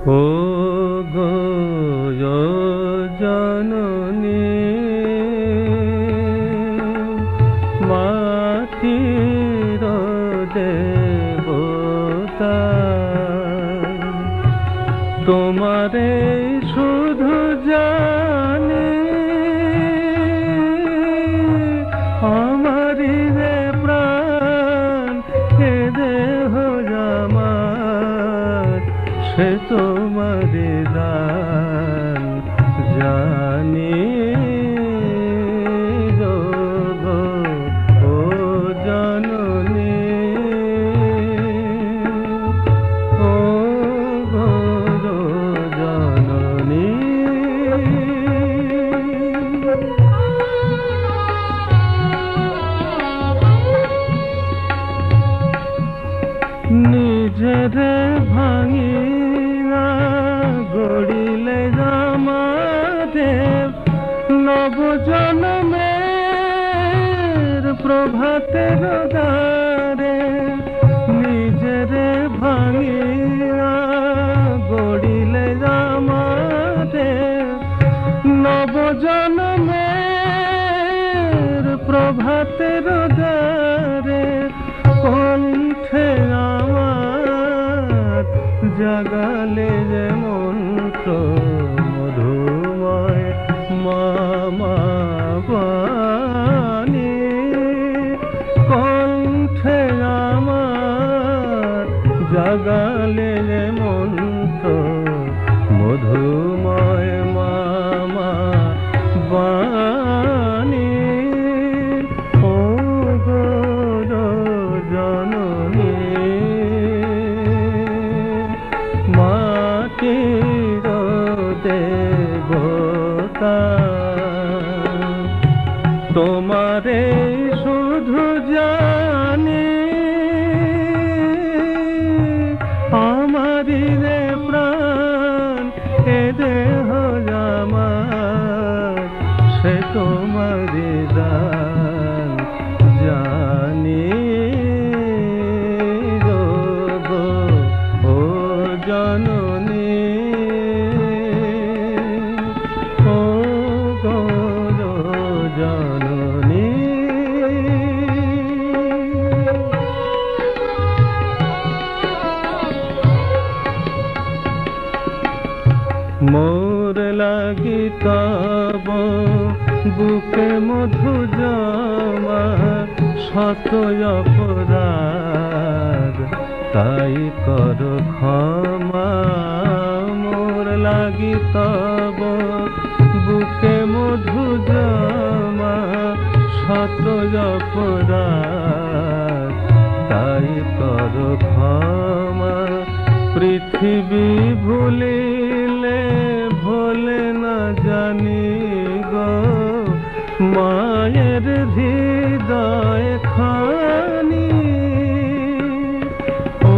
ও গো জননী মাটির দেবতা তোমারে সে তোমারে দান জানি নিজেরে ভাঙিয়া প্রভাতের দ্বারে নিজেরে ভাঙিয়া গড়িলে জামাদেব নবজন্মের প্রভাতের দ্বারে কণ্ঠে আমার জাগালে যে জাগালে যে মন্ত্র মধুময় মামা বাণী। ও জননী মাটির দেবতা তোমারে শুধু জানি তোমারি দান জানি গো গো ও জননী। ও গো জননী। মোর লাগি তব বুকে মধু জমা শত অপরাধ। তাই কর ক্ষমা, মোর লাগি তব। বুকে মধু জমা শত তাই কর ক্ষমা, পৃথিবী ভুলিলে ভোলে না জানি। মায়ের হৃদয় খানি। ও